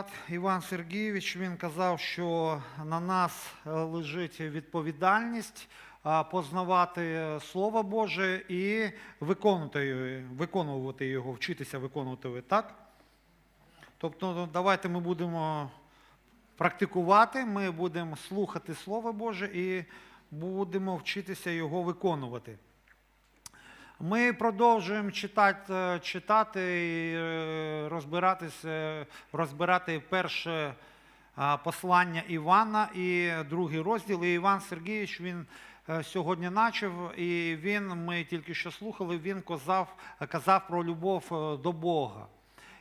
брат Іван Сергійович він казав, що на нас лежить відповідальність познавати Слово Боже і виконувати, виконувати його, вчитися виконувати так. Тобто, ну, давайте ми будемо практикувати, ми будемо слухати Слово Боже і будемо вчитися його виконувати. Ми продовжуємо читати, е, читати і е, розбиратися, розбирати перше послання Івана і другий розділ. І Іван Сергійович він е, сьогодні начав, і він, ми тільки що слухали, він казав, казав про любов до Бога.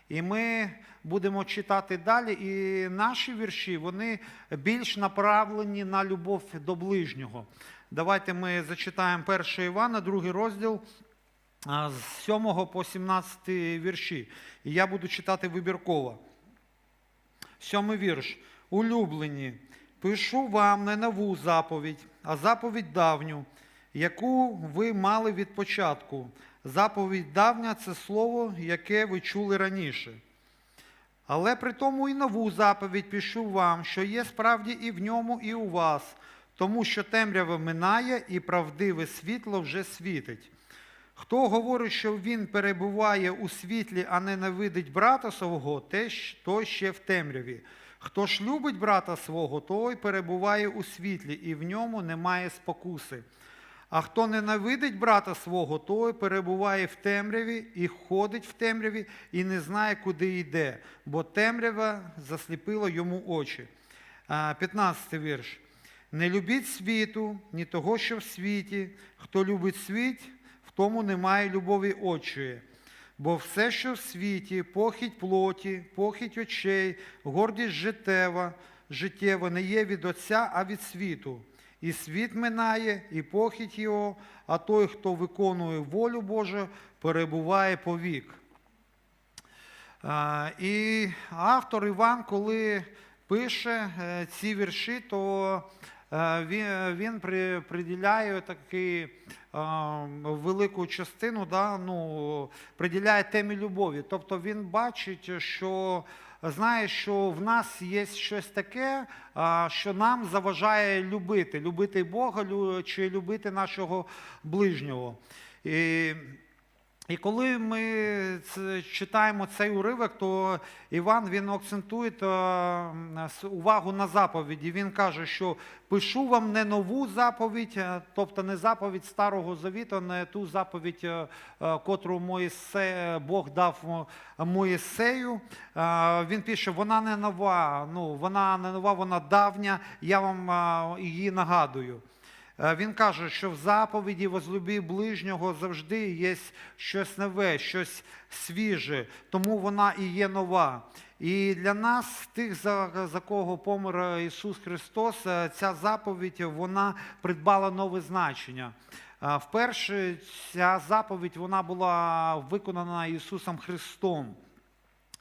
І ми будемо читати далі, і наші вірші вони більш направлені на любов до ближнього. Давайте ми зачитаємо 1 Івана, другий розділ з 7 по 17 вірші. І я буду читати вибірково. Сьомий вірш. Улюблені, пишу вам не нову заповідь, а заповідь давню, яку ви мали від початку. Заповідь давня це слово, яке ви чули раніше. Але при тому і нову заповідь пишу вам, що є справді і в ньому, і у вас, тому що темрява минає, і правдиве світло вже світить. Хто говорить, що він перебуває у світлі, а не ненавидить брата свого, те ж- той ще в темряві. Хто ж любить брата свого, той перебуває у світлі, і в ньому немає спокуси. А хто ненавидить брата свого, той перебуває в темряві і ходить в темряві, і не знає, куди йде, бо темрява засліпила йому очі. 15 вірш. Не любіть світу, ні того, що в світі. Хто любить світ, тому немає любові очої. Бо все, що в світі, похідь плоті, похідь очей, гордість життєва, життєва не є від Отця, а від світу. І світ минає, і похідь його, а той, хто виконує волю Божу, перебуває повік. А, І автор Іван, коли пише е, ці вірші, то е, він, він при- приділяє таку велику частину, да, ну, приділяє темі любові. Тобто він бачить, що знає, що в нас є щось таке, що нам заважає любити, любити Бога чи любити нашого ближнього. І і коли ми читаємо цей уривок, то Іван він акцентує увагу на заповіді. Він каже, що пишу вам не нову заповідь, е, тобто не заповідь Старого Завіту, не ту заповідь, е, е, котру Моїсе, Бог дав Моїсею. Він пише, вона не нова, ну, вона не нова, вона давня, я вам її нагадую. Е, Він каже, що в заповіді возлюби ближнього завжди є щось нове, щось свіже, тому вона і є нова. І для нас, тих, за, за кого помер Ісус Христос, е, ця заповідь вона придбала нове значення. Е, Вперше ця заповідь вона була виконана Ісусом Христом.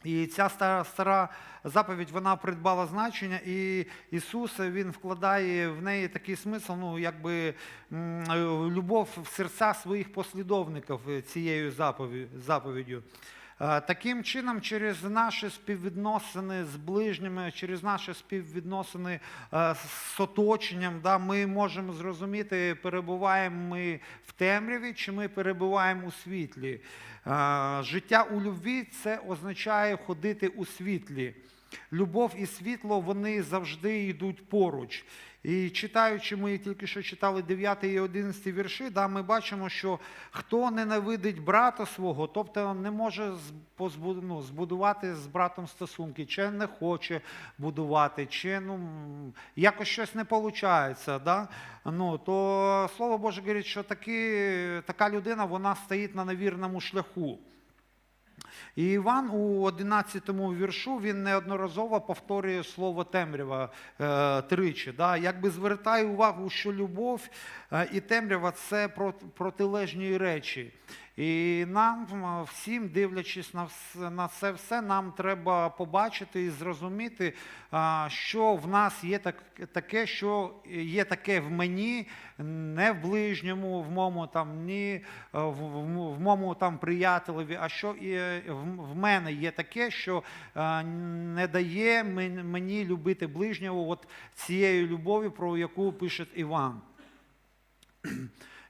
І ця стара, стара заповідь вона придбала значення, і Ісус він вкладає в неї такий смисл, ну якби е, любов в серця своїх послідовників е, цією заповіддю. Е, Таким чином, через наші співвідносини з ближніми, через наші співвідносини е, з оточенням, да, ми можемо зрозуміти, перебуваємо ми в темряві чи ми перебуваємо у світлі. Е, Життя у любві це означає ходити у світлі. Любов і світло вони завжди йдуть поруч. І читаючи, ми тільки що читали 9 і 11 вірші, да, ми бачимо, що хто ненавидить брата свого, тобто не може ну, збудувати з братом стосунки, чи не хоче будувати, чи ну, якось щось не виходить, да? ну, то Слово Боже говорить, що таки, така людина вона стоїть на невірному шляху. І Іван у 11 віршу він неодноразово повторює слово темрява е, тричі. Да? Якби звертає увагу, що любов е, і темрява це протилежні речі. І нам всім, дивлячись на, це все, нам треба побачити і зрозуміти, що в нас є таке, що є таке в мені, не в ближньому, в моєму там, ні в, моєму там приятелеві, а що в, мене є таке, що не дає мені любити ближнього от цією любов'ю, про яку пише Іван.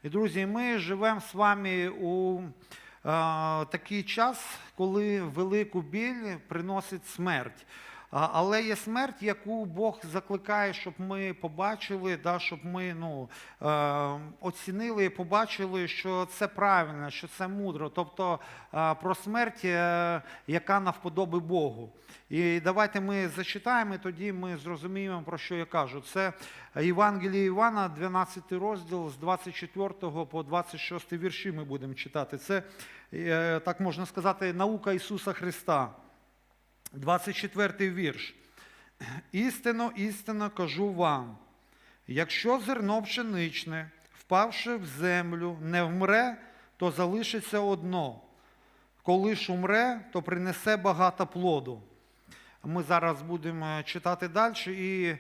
І, друзі, ми живемо з вами у е, такий час, коли велику біль приносить смерть. Але є смерть, яку Бог закликає, щоб ми побачили, да, щоб ми ну, е, оцінили і побачили, що це правильно, що це мудро. Тобто е, про смерть, е, яка навподоби Богу. І давайте ми зачитаємо, і тоді ми зрозуміємо, про що я кажу. Це Євангеліє Івана, 12 розділ з 24 по 26 вірші ми будемо читати. Це, так можна сказати, наука Ісуса Христа. 24 вірш. Істинно, істинно кажу вам, якщо зерно пшеничне, впавши в землю, не вмре, то залишиться одно. Коли ж умре, то принесе багато плоду. Ми зараз будемо читати далі. І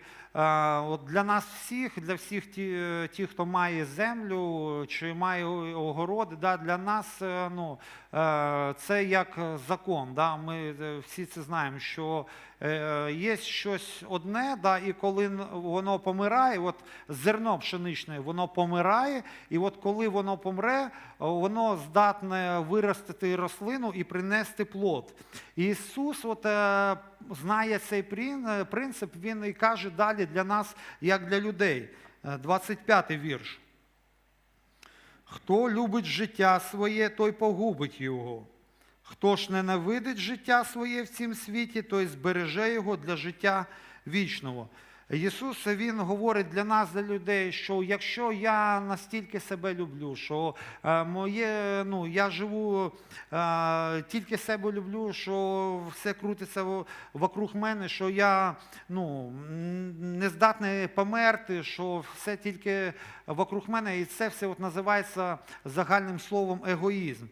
от для нас всіх, для всіх ті, е, хто має землю чи має огороди, да, для нас е, ну, е, це як закон. Да, ми е, всі це знаємо, що е, є щось одне, да, і коли воно помирає, от зерно пшеничне, воно помирає, і от коли воно помре, воно здатне виростити рослину і принести плод. Ісус от, е, знає цей е, принцип, Він і каже далі для нас, як для людей. Е, 25 вірш. Хто любить життя своє, той погубить його. Хто ж ненавидить життя своє в цім світі, той збереже його для життя вічного. Ісус Він говорить для нас, для людей, що якщо я настільки себе люблю, що е, моє, ну, я живу е, тільки себе люблю, що все крутиться вокруг мене, що я ну, не здатний померти, що все тільки вокруг мене, і це все от називається загальним словом егоїзм.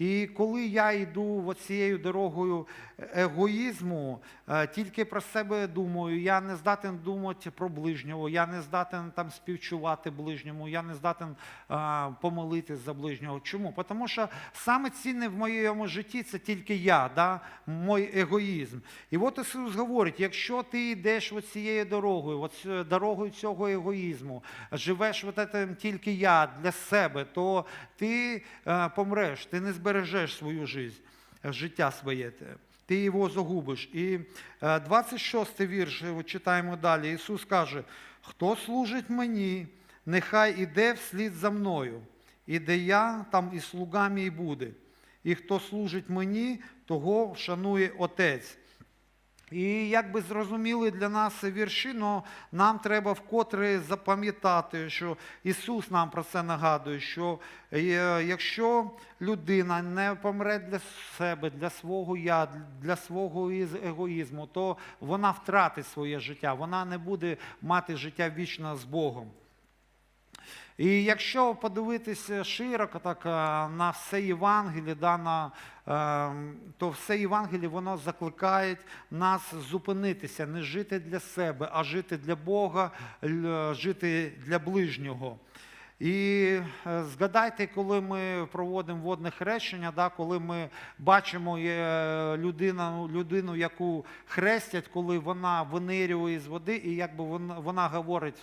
І коли я йду цією дорогою егоїзму, е, тільки про себе думаю, я не здатен думати про ближнього, я не здатен там співчувати ближньому, я не здатен е, помолитись за ближнього. Чому? Тому що саме цінне в моєму житті це тільки я, да? мой егоїзм. І от Ісус говорить: якщо ти йдеш цією дорогою, дорогою цього егоїзму, живеш от этим тільки я для себе, то ти е, помреш, ти не збережеш свою життя, життя своє. Ти його загубиш. І е, 26 вірш читаємо далі. Ісус каже: хто служить мені, нехай іде вслід за мною. І де я, там і слуга мій буде. І хто служить мені, того шанує Отець. І як би зрозуміли для нас вірші, але нам треба вкотре запам'ятати, що Ісус нам про це нагадує, що е, якщо людина не помре для себе, для свого я, для свого егоїзму, то вона втратить своє життя, вона не буде мати життя вічно з Богом. І якщо подивитися широко так, е, на все Євангеліє, да, на, е, то все Євангеліє воно закликає нас зупинитися, не жити для себе, а жити для Бога, жити для ближнього. І е, згадайте, коли ми проводимо водне хрещення, да, коли ми бачимо е, людину, людину, яку хрестять, коли вона винирює з води, і якби вона, вона говорить,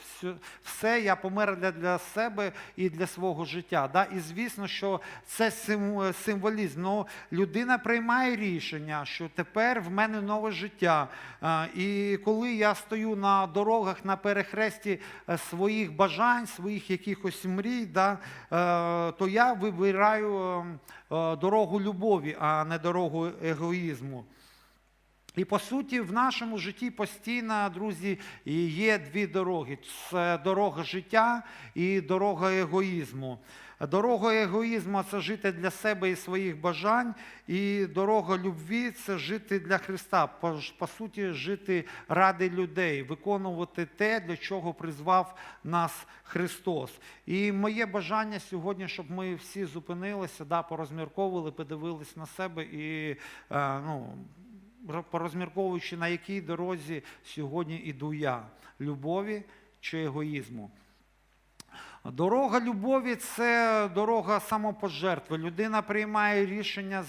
все, я помер для, себе і для свого життя. Да? І звісно, що це сим- символізм. Ну, людина приймає рішення, що тепер в мене нове життя. І коли я стою на дорогах на перехресті е, своїх бажань, своїх якихось мрій, да, е, то я вибираю е, дорогу любові, а не дорогу егоїзму. І по суті, в нашому житті постійно, друзі, є дві дороги: це дорога життя і дорога егоїзму. Дорога егоїзму це жити для себе і своїх бажань, і дорога любві це жити для Христа. По, по суті, жити ради людей, виконувати те, для чого призвав нас Христос. І моє бажання сьогодні, щоб ми всі зупинилися, да, порозмірковували, подивились на себе і е, ну, порозмірковуючи, на якій дорозі сьогодні іду я любові чи егоїзму. Дорога любові це дорога самопожертви. Людина приймає рішення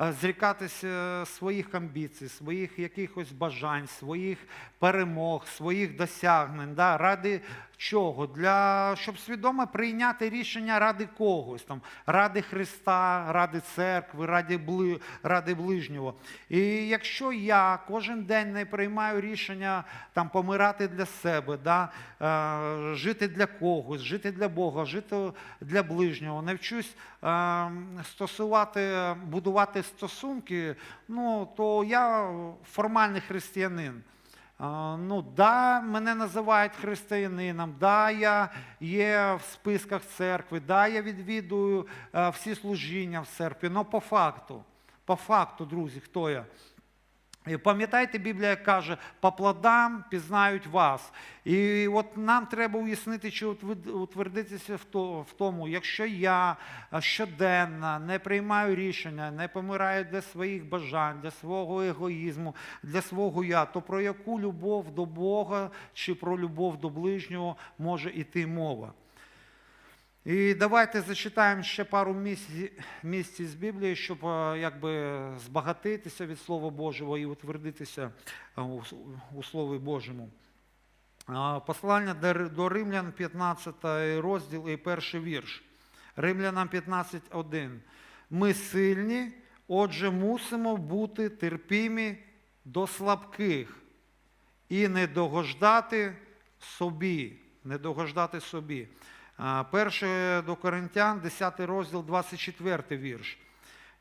е, зрікатися своїх амбіцій, своїх якихось бажань, своїх перемог, своїх досягнень. Да? Ради чого? Для, щоб свідомо прийняти рішення ради когось, там, ради Христа, ради церкви, ради, бли, ради ближнього. І якщо я кожен день не приймаю рішення там, помирати для себе, да? е, жити для когось, жити для Бога, жити для ближнього, навчусь е, стосувати, будувати стосунки, ну, то я формальний християнин. Ну, да, мене називають християнином, да, я є в списках церкви, да, я відвідую е, всі служіння в церкві, але по факту, по факту, друзі, хто я? І пам'ятаєте, Біблія каже, по плодам пізнають вас. І от нам треба уяснити чи утвердитися в тому, якщо я щоденно не приймаю рішення, не помираю для своїх бажань, для свого егоїзму, для свого я, то про яку любов до Бога чи про любов до ближнього може йти мова? І давайте зачитаємо ще пару місць, місць з Біблії, щоб е, якби збагатитися від Слова Божого і утвердитися е, у, у Слові Божому. Послання до Ри- до Римлян, 15 розділ і перший вірш. Римлянам 15.1. Ми сильні, отже, мусимо бути терпімі до слабких і не догождати собі. Не догождати собі. А, Перше до Коринтян, 10 розділ, 24 вірш.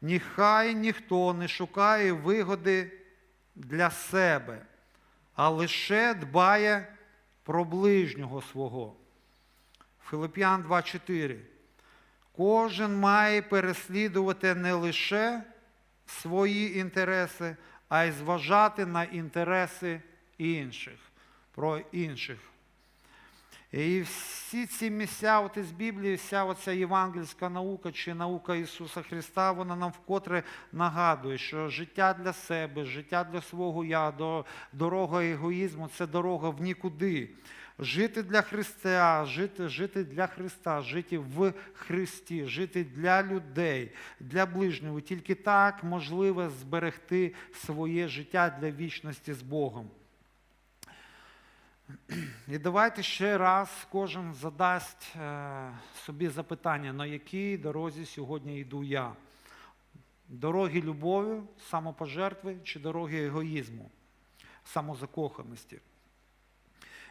Нехай ніхто не шукає вигоди для себе, а лише дбає про ближнього свого. Филип'ян 2.4. Кожен має переслідувати не лише свої інтереси, а й зважати на інтереси інших, про інших. І всі ці місця от із Біблії, вся оця євангельська наука чи наука Ісуса Христа, вона нам вкотре нагадує, що життя для себе, життя для свого я, дорога егоїзму це дорога в нікуди. Жити для Христа, жити, жити для Христа, жити в Христі, жити для людей, для ближнього. Тільки так можливо зберегти своє життя для вічності з Богом. І давайте ще раз кожен задасть е, собі запитання, на якій дорозі сьогодні йду я. Дороги любові, самопожертви чи дороги егоїзму, самозакоханості.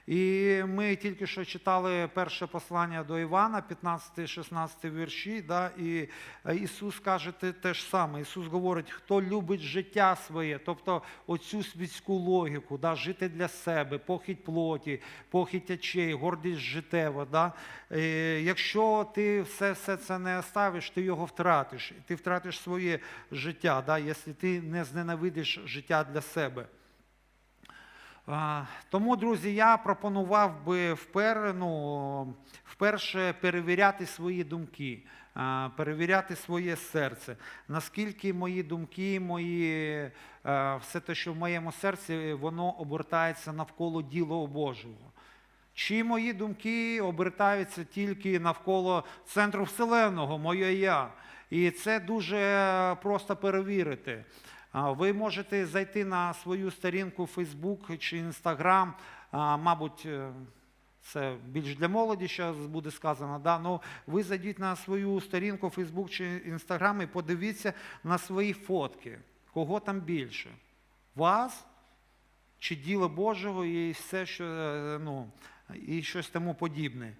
І ми тільки що читали перше послання до Івана, 15-16 вірші, да, і е, Ісус каже те, ж саме. Ісус говорить, хто любить життя своє, тобто оцю світську логіку, да, жити для себе, похідь плоті, похідь очей, гордість життєва. Да. Е, якщо ти все, все це не ставиш, ти його втратиш. Ти втратиш своє життя, да, якщо ти не зненавидиш життя для себе. Тому, друзі, я пропонував би впер, ну, вперше перевіряти свої думки, перевіряти своє серце. Наскільки мої думки, мої, все те, що в моєму серці, воно обертається навколо діла Божого. Чи мої думки обертаються тільки навколо центру Вселенного, моє я. І це дуже просто перевірити. Ви можете зайти на свою сторінку Facebook чи Instagram, мабуть, е, це більш для молоді, зараз буде сказано. Да? Ну, ви зайдіть на свою сторінку Facebook чи Instagram і подивіться на свої фотки. Кого там більше? Вас чи діло Божого і все, що, е, ну, і щось тому подібне.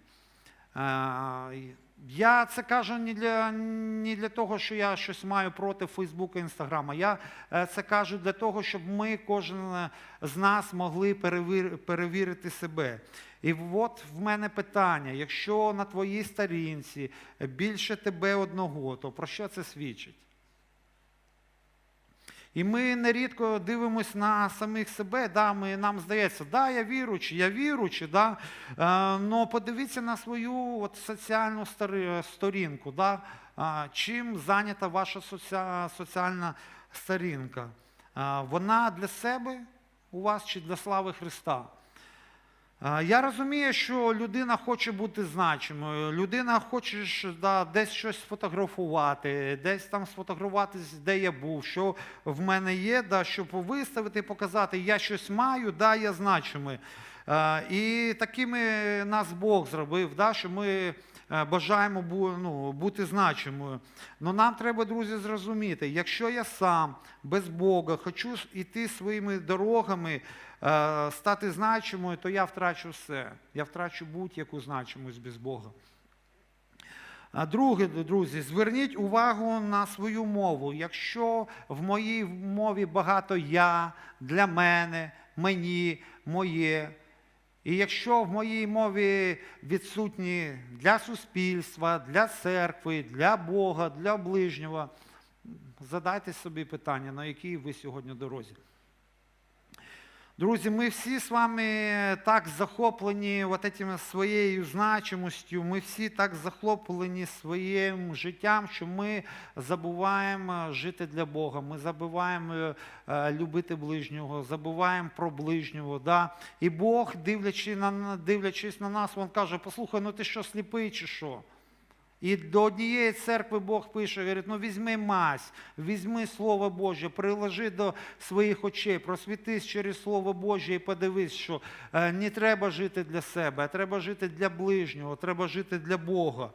Я це кажу не для, не для того, що я щось маю проти Фейсбука і Інстаграма. Я е, це кажу для того, щоб ми, кожен з нас, могли перевір, перевірити себе. І от в мене питання: якщо на твоїй сторінці більше тебе одного, то про що це свідчить? І ми нерідко дивимося на самих себе, да, ми, нам здається, да, я віруючий, я віруючий, да, але подивіться на свою от, соціальну стори- сторінку, да, чим зайнята ваша соціа- соціальна сторінка. Вона для себе у вас чи для слави Христа? Я розумію, що людина хоче бути значимою, людина хоче да, десь щось сфотографувати, десь там сфотографуватись, де я був, що в мене є, да, щоб виставити, показати, я щось маю, да, я значимий. І такими нас Бог зробив, да, що ми бажаємо ну, бути значимою. Але нам треба, друзі, зрозуміти, якщо я сам без Бога хочу ж іти своїми дорогами, е, стати значимою, то я втрачу все. Я втрачу будь-яку значимость без Бога. Друге, друзі, зверніть увагу на свою мову. Якщо в моїй мові багато я, для мене, мені, моє, і якщо в моїй мові відсутні для суспільства, для церкви, для Бога, для ближнього, задайте собі питання, на якій ви сьогодні дорозі. Друзі, ми всі з вами так захоплені от этим своєю значимостю, ми всі так захоплені своїм життям, що ми забуваємо жити для Бога, ми забуваємо е, любити ближнього, забуваємо про ближнього. Да? І Бог, дивлячись на, дивлячись на нас, Він каже, послухай, ну ти що, сліпий чи що? І до однієї церкви Бог пише, говорить, ну візьми мазь, візьми Слово Боже, приложи до своїх очей, просвітись через Слово Боже і подивись, що е, не треба жити для себе, а треба жити для ближнього, треба жити для Бога.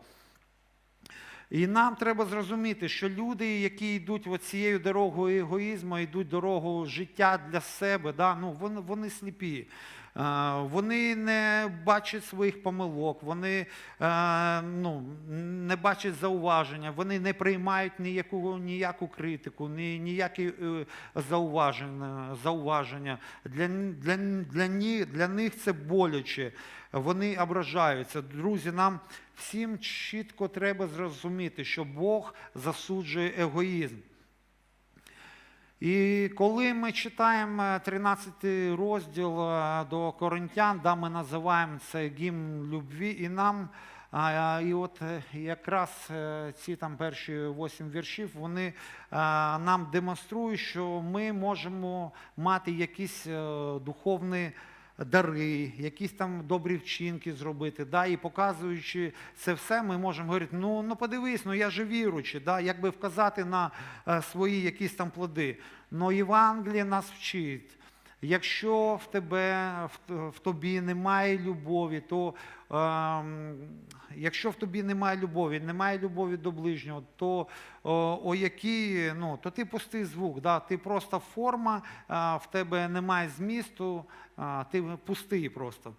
І нам треба зрозуміти, що люди, які йдуть цією дорогою егоїзму, йдуть дорогою життя для себе, да, ну, вони, вони сліпі. Е, Вони не бачать своїх помилок, вони е, ну, не бачать зауваження, вони не приймають ніяку, ніяку критику, ні, ніякі е, зауваження. зауваження. Для, для, для, для них це боляче, вони ображаються. Друзі, нам всім чітко треба зрозуміти, що Бог засуджує егоїзм. І коли ми читаємо 13 розділ е, до Коринтян, да, ми називаємо це гімн любві, і нам, а, і от е, якраз е, ці там перші 8 віршів, вони е, нам демонструють, що ми можемо мати якісь духовні дари, якісь там добрі вчинки зробити. Да? І показуючи це все, ми можемо говорити, ну, ну подивись, ну я же віруючий, да? якби вказати на свої якісь там плоди. Но Євангеліє нас вчить. Якщо в тебе в, тобі немає любові, то е, якщо в тобі немає любові, немає любові до ближнього, то е, о які, ну, то ти пустий звук, да? ти просто форма, е, в тебе немає змісту, е, ти пустий просто.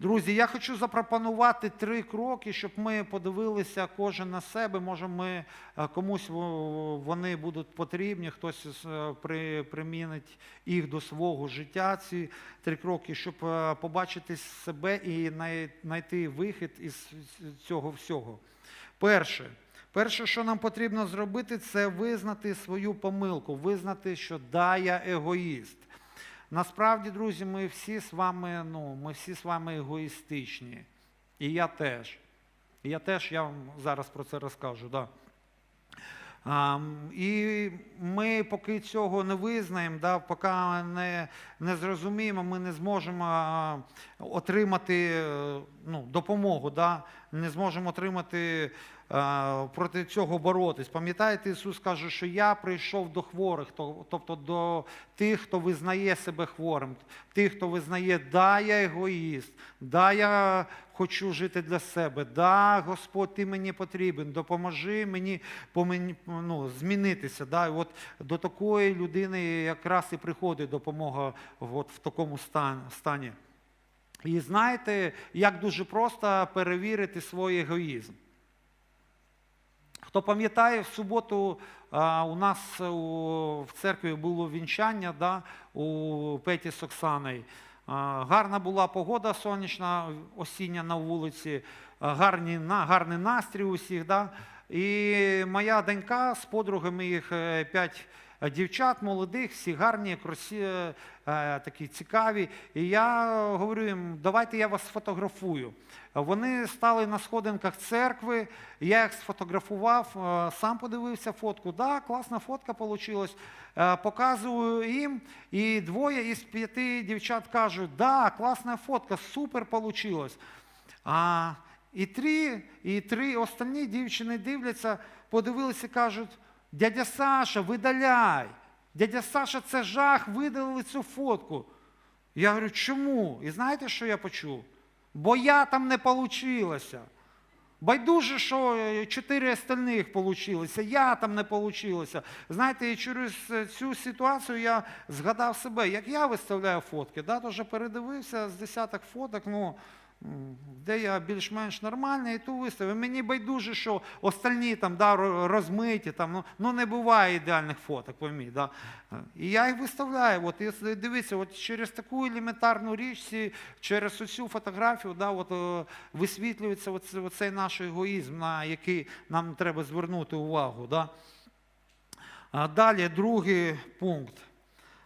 Друзі, я хочу запропонувати три кроки, щоб ми подивилися кожен на себе. Може, ми е, комусь вони будуть потрібні, хтось е, при- примінить їх до свого життя. Ці три кроки, щоб е, побачити себе і знайти вихід із цього всього. Перше. Перше, що нам потрібно зробити, це визнати свою помилку, визнати, що да, я егоїст. Насправді, друзі, ми всі з вами, ну, ми всі з вами егоїстичні. І я теж. І я теж, я вам зараз про це розкажу. Да. А, і ми поки цього не визнаємо, да, поки не, не зрозуміємо, ми не зможемо отримати е, ну, допомогу, да, не зможемо отримати проти цього боротись. Пам'ятаєте, Ісус каже, що я прийшов до хворих, тобто до тих, хто визнає себе хворим, тих, хто визнає, да, я егоїст, да, я хочу жити для себе, да, Господь, ти мені потрібен, допоможи мені, ну, змінитися. Да. І от до такої людини якраз і приходить допомога от в такому стані. І знаєте, як дуже просто перевірити свій егоїзм. Хто пам'ятає, в суботу а, у нас у, в церкві було вінчання да, у Петі з Оксаною. Гарна була погода сонячна, осіння на вулиці, гарні, на, гарний настрій усіх. Да. І моя донька з подругами їх е, п'ять дівчат молодих, всі гарні, красі, е, такі цікаві. І я говорю їм, давайте я вас сфотографую. Вони стали на сходинках церкви, я їх сфотографував, е, сам подивився фотку. Да, класна фотка вийшла. Показую їм, і двоє із п'яти дівчат кажуть, да, класна фотка, супер вийшло. А і три, і три останні дівчини дивляться, подивилися кажуть, дядя Саша, видаляй. Дядя Саша, це жах, видалили цю фотку. Я говорю, чому? І знаєте, що я почув? Бо я там не получилася. Байдуже, що е, чотири остальних получилося, я там не получилося. Знаєте, і через е, цю ситуацію я згадав себе, як я виставляю фотки, да, вже передивився з десяток фоток, ну, де я більш-менш нормальний, і ту виставив. Мені байдуже, що остальні там да, розмиті, там, ну, ну не буває ідеальних фоток, пойміть. Да. І я їх виставляю. От, і дивіться, от через таку елементарну річ, через цю фотографію да, от, е, висвітлюється оцей наш егоїзм, на який нам треба звернути увагу. Да. А далі другий пункт.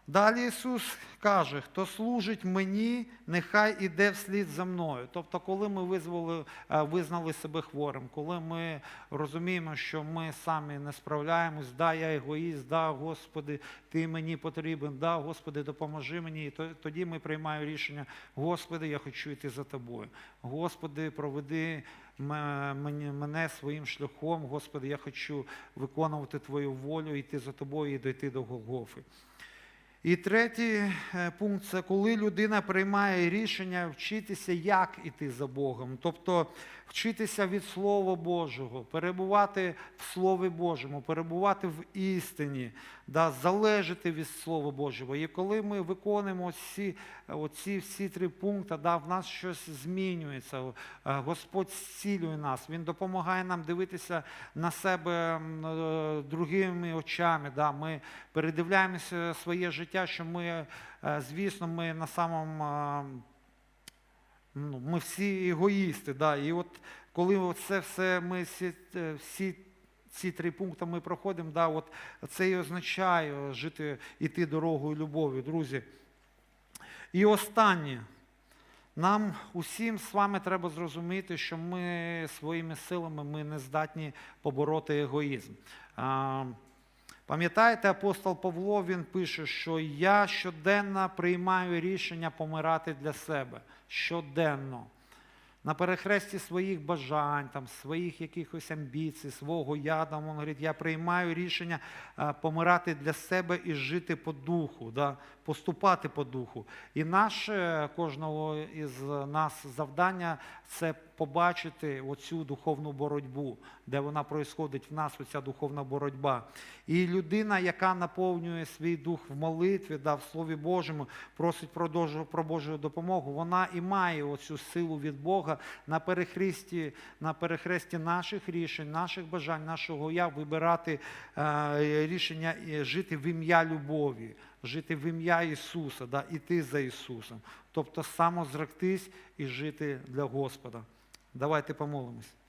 Далі Ісус каже, хто служить мені, нехай іде вслід за мною. Тобто, коли ми визвали, е, визнали себе хворим, коли ми розуміємо, що ми самі не справляємось, да, я егоїст, да, Господи, Ти мені потрібен, да, Господи, допоможи мені. І то- тоді ми приймаємо рішення, Господи, я хочу йти за тобою. Господи, проведи мене своїм шляхом. Господи, я хочу виконувати Твою волю, йти за тобою і дойти до Голгофи. І третій е, пункт це коли людина приймає рішення вчитися, як іти за Богом, тобто вчитися від Слова Божого, перебувати в Слові Божому, перебувати в істині, да, залежати від Слова Божого. І коли ми виконуємо оці, оці всі три пункти, да, в нас щось змінюється. Е, Господь зцілює нас, Він допомагає нам дивитися на себе е, другими очами. Да. Ми передивляємося своє життя, що ми, е, звісно, ми на самому. Ну, ми всі егоїсти, да. і от коли це все ми всі, е, всі ці три пункти ми проходимо, да, от це і означає жити, іти дорогою любові, друзі. І останнє. Нам усім з вами треба зрозуміти, що ми своїми силами ми не здатні побороти егоїзм. Пам'ятаєте, апостол Павло він пише, що я щоденно приймаю рішення помирати для себе. Щоденно. На перехресті своїх бажань, там, своїх якихось амбіцій, свого я, там, він говорить, я приймаю рішення помирати для себе і жити по духу, да, поступати по духу. І наше кожного із нас завдання це побачити оцю духовну боротьбу, де вона происходить в нас, оця духовна боротьба. І людина, яка наповнює свій дух в молитві, да, в Слові Божому, просить про Божу допомогу, вона і має оцю силу від Бога на перехресті, на перехресті наших рішень, наших бажань, нашого я вибирати е, рішення жити в ім'я любові, жити в ім'я Ісуса, да, іти за Ісусом. Тобто самозректись і жити для Господа. Давайте помолимось.